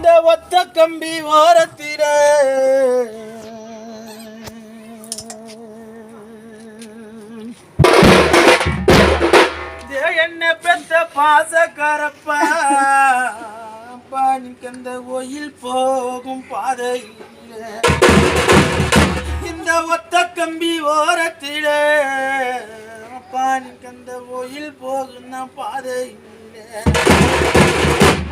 இந்த ஒத்த கம்பி ஓரத்தில. என்ன பெத்த பாசக்காரப்பா? பானிக்கு அந்த ஒயில் போகும் பாதையில். இந்த ஒத்த கம்பி ஓரத்தில. பானிக்கு அந்த ஒயில் போகும் பாதையில்.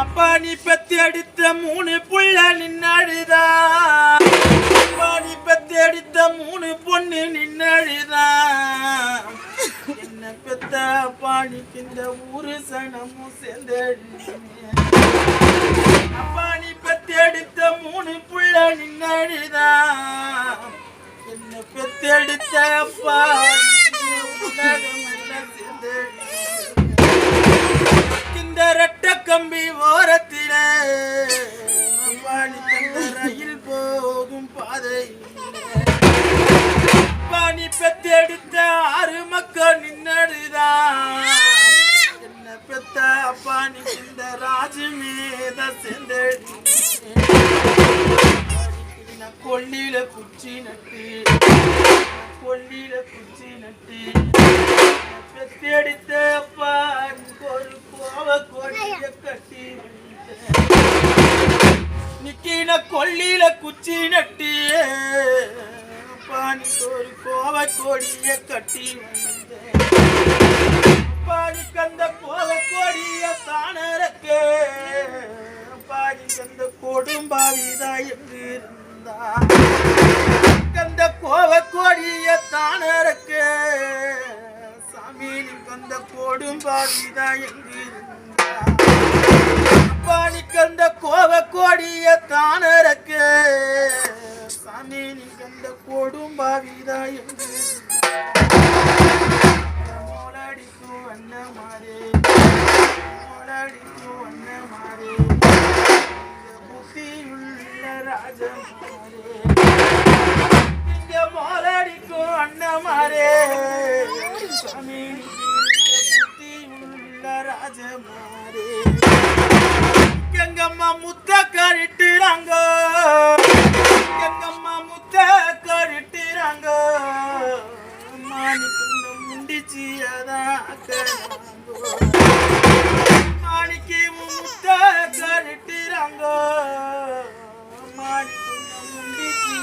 அப்பா நீ பெத்தி அடித்த மூணு புள்ள நின்னழுதா? அப்பா நீ பெத்தி அடித்த மூணு பொண்ணு நின்னழுதா? என்ன பெத்த அப்பா நீ இந்த ஊரு சனமும் சேர்ந்து அப்பா நிக்கின குச்சி நட்டு பாணி ஒரு கோவ கொடிய கட்டி பாதி கந்த கோவ கோடிய தானரக்கு பாதி கந்த கொடும்பாவிதா எங்கு இருந்தா கந்த கோவ கோடிய தானரக்கு சாமி கந்த கொடும்பாவிதா எங்கு இருந்தா பாணி கந்த கோவ கோடிய தானருக்கு. சாமி நீ கந்த கொடும்பாவிதா எங்கு மோளடிக்கும் அண்ணமாரே மோளடிக்கும் அண்ணமாரே புத்தியுள்ள ராஜமாரே இங்க மோளடிக்கும் அண்ணமாரே சாமி புத்தியுள்ள ராஜமாரே எங்கம்மா முத்த கழிட்டுறாங்க எங்கம்மா முத்த கழிட்டுறாங்க மாணிக்கு முண்டிச்சு அதாக்கறாங்கோ மாணிக்கு முத்த கழிட்டுறாங்க மாணிக்கு முண்டிச்சு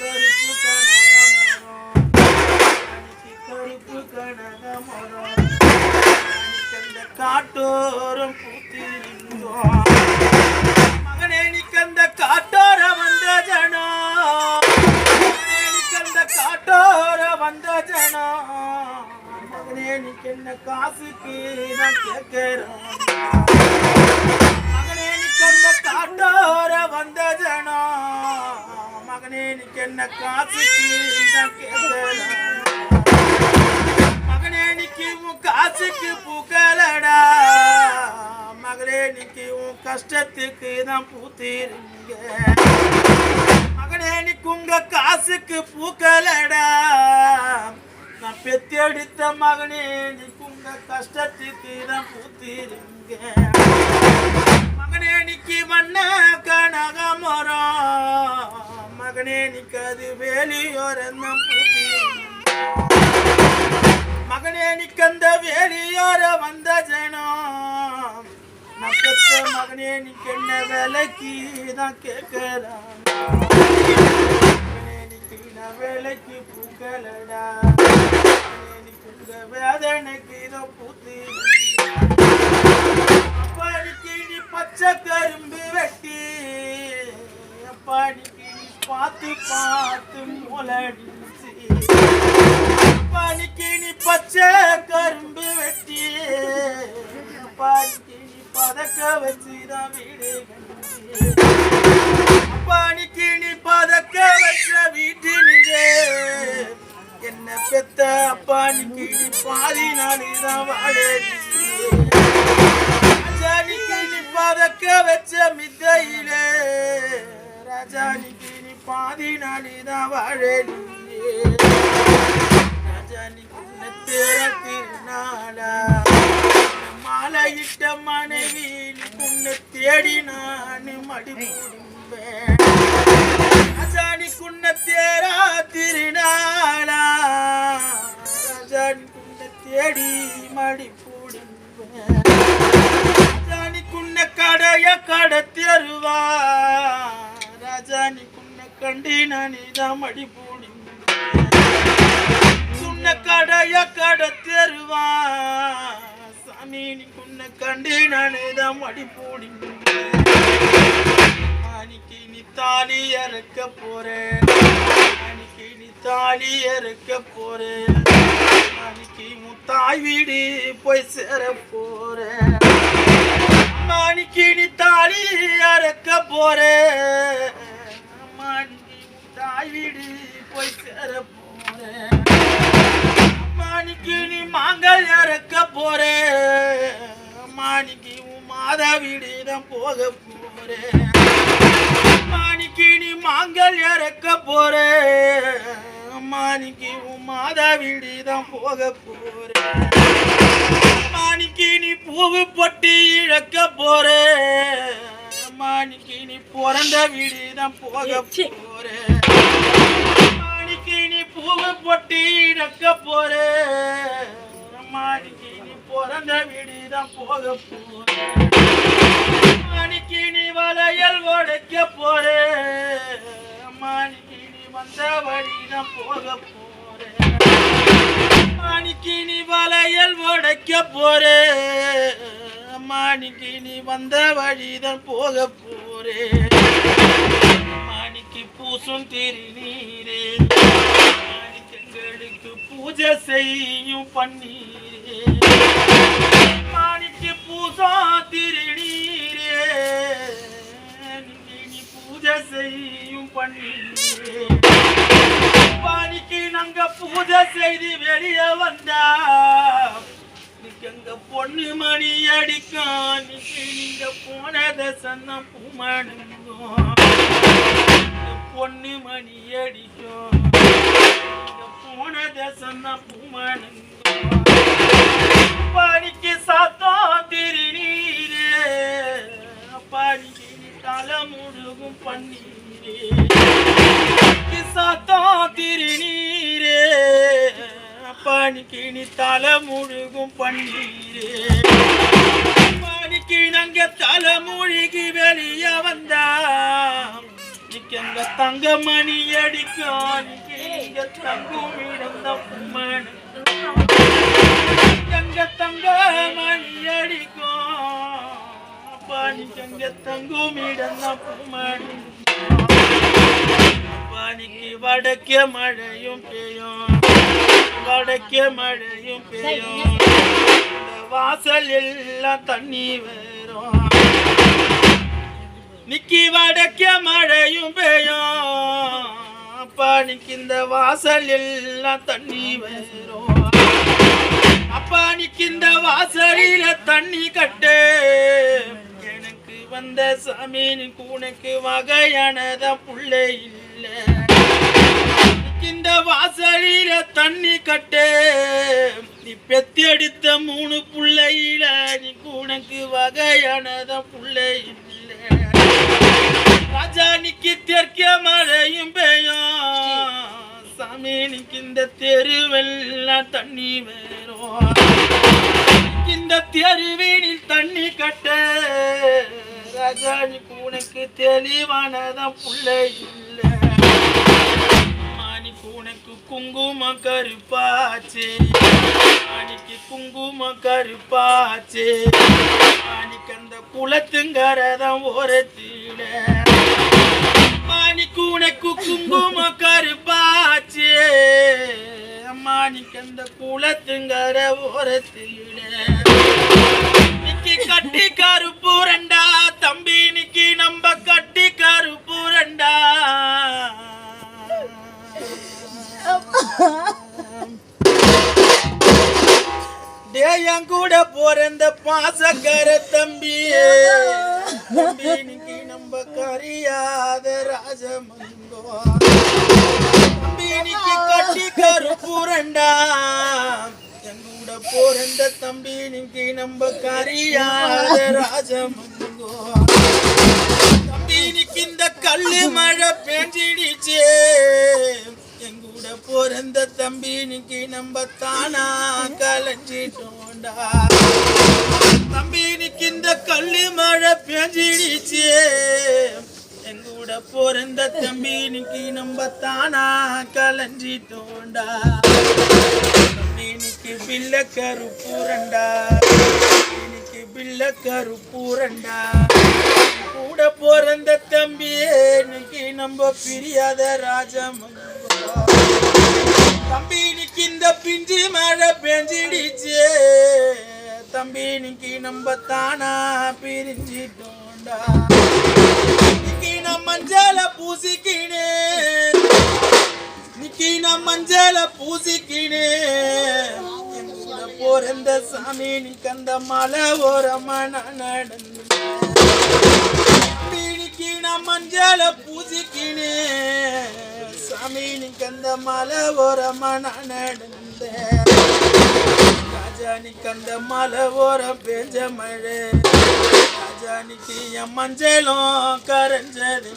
கருப்பு கனகமரம் மாணிக்கு கருப்பு கனகமரம் கந்த காட்டோரம் மகனே நிக்காது வேலியோரம் பூத்தி மகனே நிக்கந்த வேலியோர வந்த ஜனம். நக்கத்த மகனே நீ என்ன வேலைக்கு தான் கேட்கிறான் மகனே நீ வேலைக்கு பூக்கலடா. மகனே நீ குங்க வேதனைக்கு இதோ பூத்து. அப்பாடிக்கு நீ பச்சை கரும்பு வெட்டி. அப்பாடிக்கு நீ பார்த்து பார்த்து முளடிச்சு பனிக்கு நீ பச்சை கரும்பு வெட்டி. பனிக்கு நீ பதக்க வச்சுதான் வீடு ராஜாணி குன்ன மடி போடுவேன் குன்ன கடைய கட தெருவா. சாமி நீ குன்ன கண்டி நானிதான் மடி போடுவேன் அன்னைக்கு நீ தாலி அறுக்க போறேன். அன்னைக்கு நீ தாலி அறுக்க போறேன். அன்னைக்கு உன் வீடு போய் சேர போறேன். அன்னைக்கு நீ தாலி போறேன். அன்னைக்கு தாய் வீடு போய் சேர போறேன். அன்னைக்கு நீ மாங்கல் இறக்க போறேன். மாணிக்கு உன் மாதா வீடு தான் போக போறேன். மாணிக்கு நீ மாங்கல் இறக்க போறே மாணிக்கு உன் மாதா வீடு தான் போக போறே மாணிக்கு நீ பூவு பொட்டி இழக்க போறே மாணிக்கு நீ பிறந்த வீடு தான் போக போறே. மாணிக்கு நீ பூவு பொட்டி இழக்க போறே. மாணிக்கு நீ பிறந்த வீடு தான் போக போறே. மாணிக்கு நீ வளையல் உடைக்க போறே. மாணிக்கு நீ வந்த வழிதான் போக போறே. மாணிக்கு நீ வளையல் உடைக்க போறே. மாணிக்கு நீ வந்த வழிதான் போக போறே. மாணிக்கு பூசும் திருநீரே. மாணிக்கங்களுக்கு பூஜை செய்யும் பன்னீரே. மாணிக்கு பூசா திருநீரே. நீ பூஜை செய்யும் பன்னீரே. மாணிக்கு நாங்க பூஜை செய்து வெளியே வந்தா எங்க பொண்ணு மணி அடிக்கும் நீங்க நீங்க போனத சன்ன பூமணுங்கும் பொண்ணு மணி அடிக்கும். நீங்க போனத சன்ன பூமணுங்கும் பாடிக்கு சாத்தம் திருநீரே. பாடிக்கு தலை முழுகும் பன்னீரே. பாடிக்கு தலை முழுகும் பன்னீரே. பாடிக்கு நாங்க தலை முழுகி வெளிய வந்தா இன்னைக்கு தங்க மணி அடிக்கும் தங்கும் இடம் தங்க மணி அடிக்கும் பாணி தங்கும் இடம் மணி பாணிக்கு வடக்கே மழையும் பெய்யும். வடக்கே மழையும் பெய்யும். வாசல் எல்லாம் தண்ணி வரும். நிக்கி வடக்கே மழையும் பெய்யும். அப்பா நிக்கு இந்த வாசல் எல்லாம் தண்ணி வரும். அப்பா நிக்கு இந்த வாசலில தண்ணி கட்டு. எனக்கு வந்த சாமி நீக்கு உனக்கு வகையானத புள்ளை இல்ல இந்த வாசலில தண்ணி கட்டே. நீ பெத்தி அடித்த மூணு பிள்ளையில நீ உனக்கு வகையானத புள்ளை இல்லை. ராஜா நிக்கு தெற்க மழையும் பெய்யும். சாமி நிக்கு இந்த தெருவெல்லாம் தண்ணி வேறும். இந்த தெருவினில் தண்ணி கட்ட. ராஜா நீ உனக்கு தெளிவானதான் புள்ளை இல்லை. குங்கும கருப்பாச்சே. கருப்பாச்சு குங்கும கருப்பாச்சே. கருப்பாச்சு அந்த குளத்துங்கரதம் ஓரத்தில மாணிக்கு உனக்கு குங்கும கருப்பாச்சே. மாணிக்கு அந்த குளத்துங்கர ஓரத்தில நிக்கி கட்டி கருப்பு ரெண்டா. தம்பி நிக்கி நம்ம கட்டி கருப்பு ரெண்டா. டேயன் கூட பிறந்த பாசக்கர தம்பி. தம்பி இன்னைக்கு நம்ம கரியாத ராஜமங்கோ. தம்பி இன்னைக்கு கட்டி கருப்புரண்டா என் கூட போறந்த தம்பி நீங்க நம்ம கரியாத ராஜமங்கோ. தம்பி இன்னைக்கு இந்த கல்லு மழை பெஞ்சிடுச்சு. பிறந்த தம்பி நிக்கி நம்பத்தானா? தானா கலைஞ்சிட்டோண்டா. தம்பி இன்னைக்கு இந்த கல்லு மழை பெஞ்சிடுச்சே. எங்கூட பிறந்த தம்பி நிக்கி நம்பத்தானா? தானா கலைஞ்சிட்டோண்டா. தம்பி இன்னைக்கு பில்ல கருப்பூரண்டா. இன்னைக்கு பில்ல கருப்பூரண்டா. கூட பிறந்த தம்பியே நிக்கி நம்ம பிரியாத ராஜமங்கோ பிரிஞ்சு மழை பெஞ்சிடுச்சு. தம்பி இன்னைக்கு நம்ம தானா பிரிஞ்சிட்டோண்டா இன்னைக்கு நான் மஞ்சள பூசிக்கினே நிக்கி நம்ம மஞ்சள பூசிக்கினே என் பிறந்த சாமி நீ கந்த மலை ஓரமா நான் நடந்தேன். நான் மஞ்சள பூசிக்கினே சாமி நீ கந்த மலை ஓரமா நான் நடந்தேன். ராஜானிக்கு அந்த மலை ஓரம் பெஞ்ச மழை ராஜானிக்கு என் மஞ்சளும் கரைஞ்சது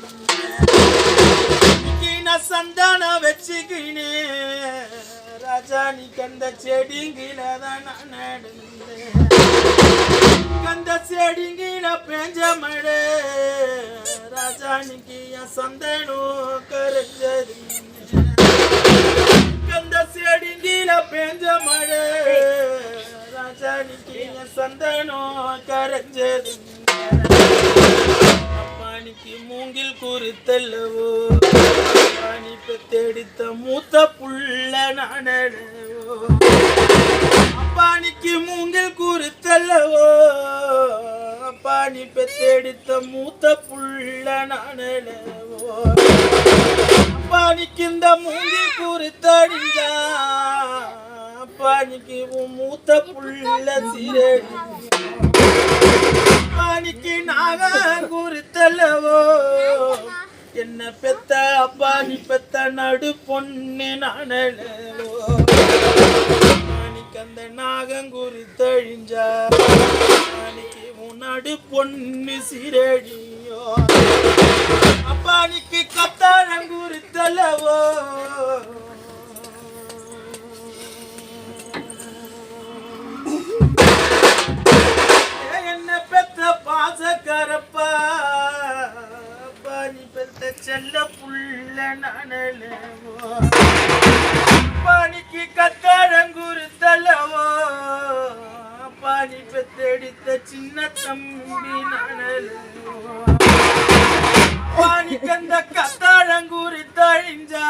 இன்னைக்கு நான் சந்தானம் வச்சுக்கினே ராஜானி கந்த செடிங்கில தான் நான் நடந்தேன் கந்த செடிங்கில பெஞ்ச மழை ராஜானிக்கு என் சந்தனம் கரைஞ்சது. கந்த செடிங்கில பெஞ்ச மழை. ராஜானிக்கு என் சந்தனம் கரைஞ்சது. அப்பானிக்கு மூங்கில் குறித்தல்லவோ. அப்பானி தேடித்த மூத்த புள்ள நானடவோ. அப்பானிக்கு மூங்கில் குறித்தல்லவோ. அப்பானி தேடித்த மூத்த புள்ள நானடவோ. அப்பானிக்கு மூங்கி குறித்தடிஞ்சா அப்பானிக்கு உன் மூத்த புள்ள சிரடி அப்பானிக்கு நாக குறித்தல்லவோ என்ன பெத்த அப்பா நீ பெத்த நடு பொண்ணு நானலவோ அப்பானிக்கு அந்த நாகங்குறி தழிஞ்சா அப்பானிக்கு உன் நடு பொண்ணு சிரடியோ அப்பானிக்கு கத்தாழங்குறி தல்லவோ என்ன பெத்த பாசக்கரப்பா? பாணி பெத்த செல்ல புள்ள நானலவோ பாணிக்கு கத்தாழங்குரு பெத்தெடுத்த சின்ன தம்பி நானலவோ பாணிக்கு தழிஞ்சா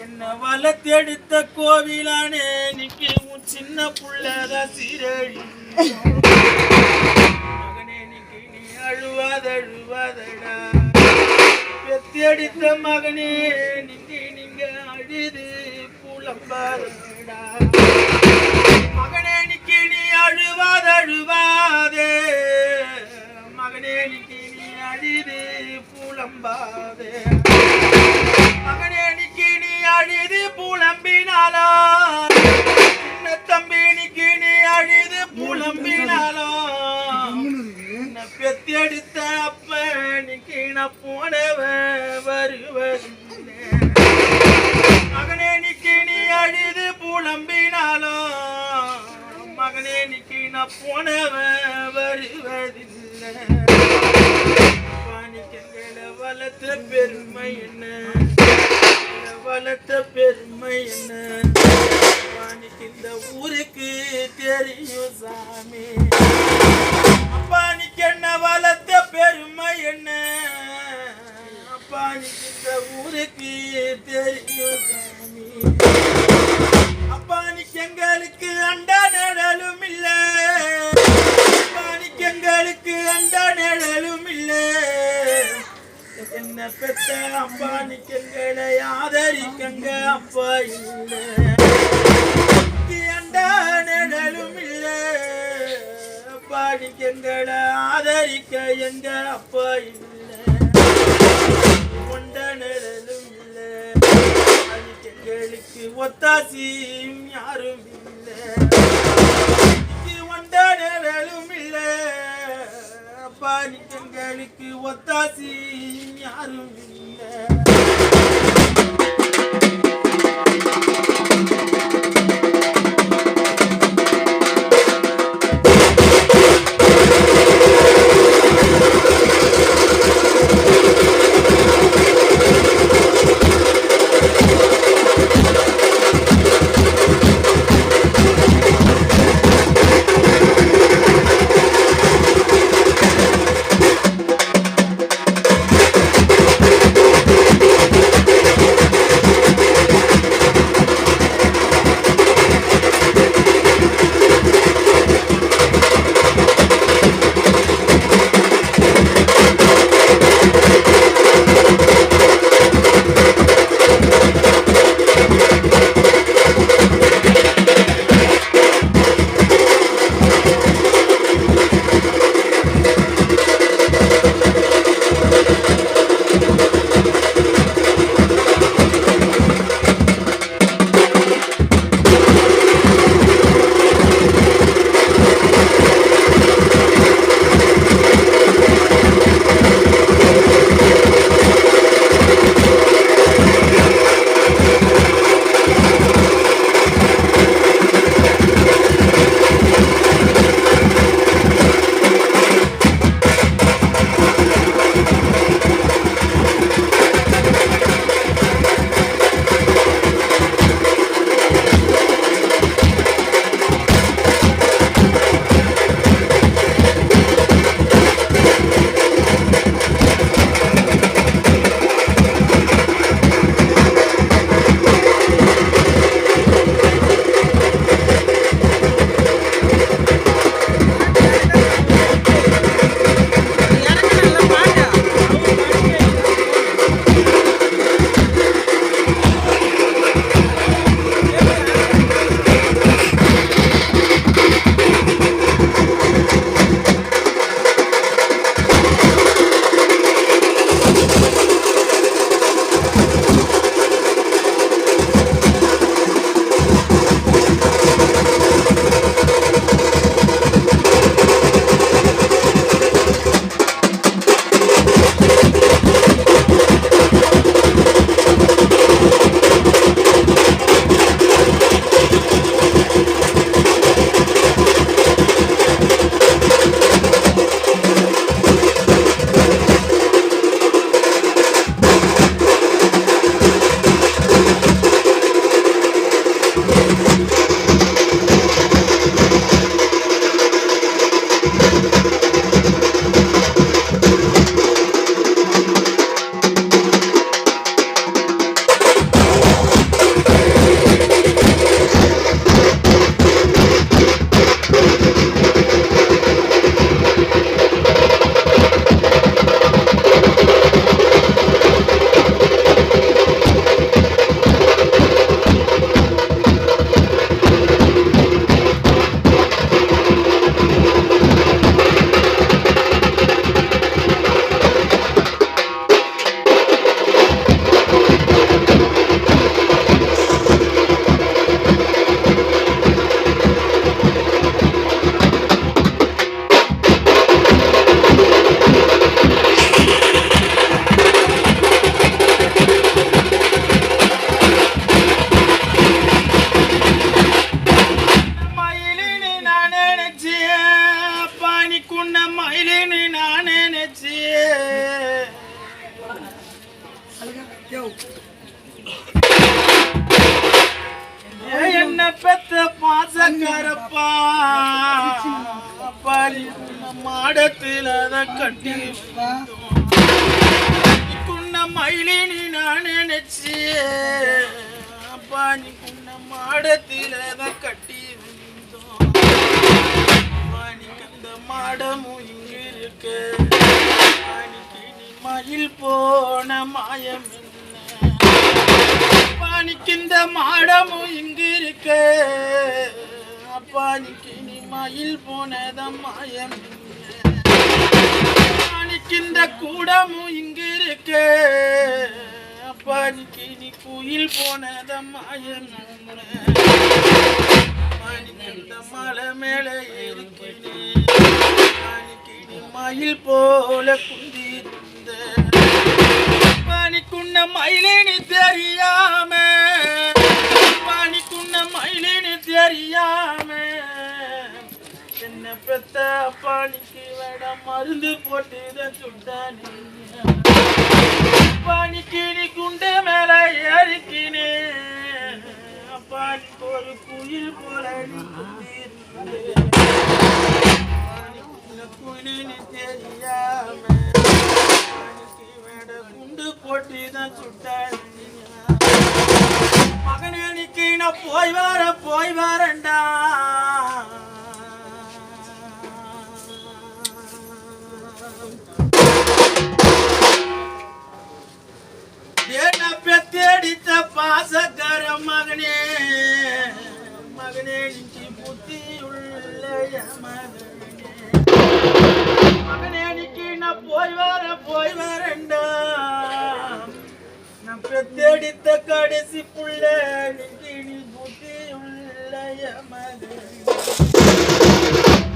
என்ன வளர்த்தெடுத்த கோவிலானே நிக்கி உன் சின்ன புள்ளத சீரழி மகனே நிக்கி நீ அழுவாத அழுவாதடா பெத்தெடுத்த மகனே நிக்கி நீங்க அழுது புலம்பாதடா. மகனே நிக்கி நீ அழுவாத அழுவாதே. மகனே நிக்கி நீ அழுது புலம்பாதே. மகனே நிக்கி நீ அழுது புலம்பினாலா. நிக்கி வருவதில்லை பாணிக்கங்களை வளர்த்த பெருமை என்ன? வளர்த்த பெருமை என்ன? பாணிக்கு இந்த ஊருக்கு தெரியும் சாமி. அப்பானிக்கு என்ன வளர்த்த பெருமை என்ன? அப்பானிக்கு இந்த ஊருக்கு தெரியும் சாமி. அப்பானிக்கு எங்களுக்கு என்ன பெத்த அப்பா நிக்கங்களை ஆதரிக்கங்க அப்பா இல்லை. நிழலும் இல்லை. அப்பா நிக்கங்களை ஆதரிக்க எங்க அப்பா இல்லை. கொண்ட நிழலும் இல்லை. அதுக்கு எங்களுக்கு ஒத்தாசியும் யாரும் இல்லை. இன்னைக்கு நிழலும் இல்லை. பாடி பாரிக்கங்களுக்கு ஒத்தாசி யாரும் இல்லை. உன்ன மயிலினு நான் நினைச்சேன் என்ன பெத்த பாசக்காரப்பா. பாலிக்குண்ட மாடத்தில் அதை கட்டி. குன்ன மயிலினு நான் நினைச்சேன் பானிக்குண்ட மாடத்தில் அதை கட்டி. மாடமும் இங்க இருக்கு மயில் போன மாயம் என்ன? இந்த மாடமும் இங்கு இருக்கு அப்பானிக்கு நீ மயில் போனத மாயம் என்ன? இந்த கூடமும் இங்கு இருக்கு அப்பானிக்கு நீ குயில் போனத மாயம் இந்த மலை மேலே இருக்கிறேன் மயில் போல குந்திருந்த. பாணிக்குன்ன மயிலினு தெரியாம பாணிக்குன்ன மயிலினு தெரியாம என்ன பெத்த பாணிக்கு வேட மருந்து போட்டு சுட்டானே பாணிக்கு நீ குண்டு மேல ஏறிக்கினே பாணிக்கு ஒரு குயில் போல நீ குந்திருந்தே. தெரியாம பாணிக்கு குண்டு போட்டு தான் சுட்டானே மகனே நிக்கி நான் போய் வர போய் வரண்டா என்ன பாசக்கார மகனே மகனே நிக்கி புத்தி பெத்தெடுத்த கடைசி புள்ள நிக்கி நீ புத்தி உள்ள என் மகனே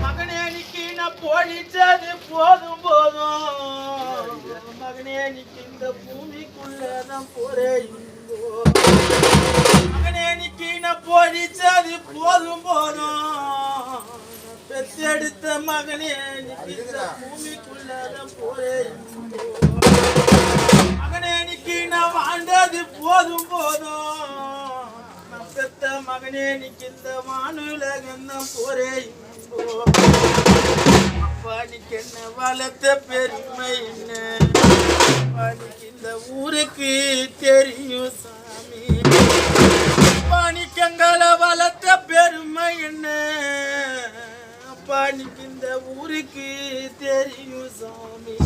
மகனே நிக்கி நான் போடிச்சது போதும் போதும். மகனே நிக்கி இந்த பூமிக்குள்ள தான் போறேன். மகனே நிக்கி நான் போடிச்சது போதும் போதும். பெத்தெடுத்த மகனே நிக்கி இந்த பூமிக்குள்ள தான் போறேன் இங்கோ. மகனே நிக்கி நான் வாழ்ந்தது போதும் போதும். நான் பெத்த மகனே நிக்கி இந்த வானுலகம் தான் அப்பா நிக்கு என்ன வளர்த்த பெருமை என்ன? அப்பா நிக்கு இந்த ஊருக்கு தெரியும் சாமி. அப்பா வளர்த்த பெருமை என்ன? அப்பா இந்த ஊருக்கு தெரியும் சாமி.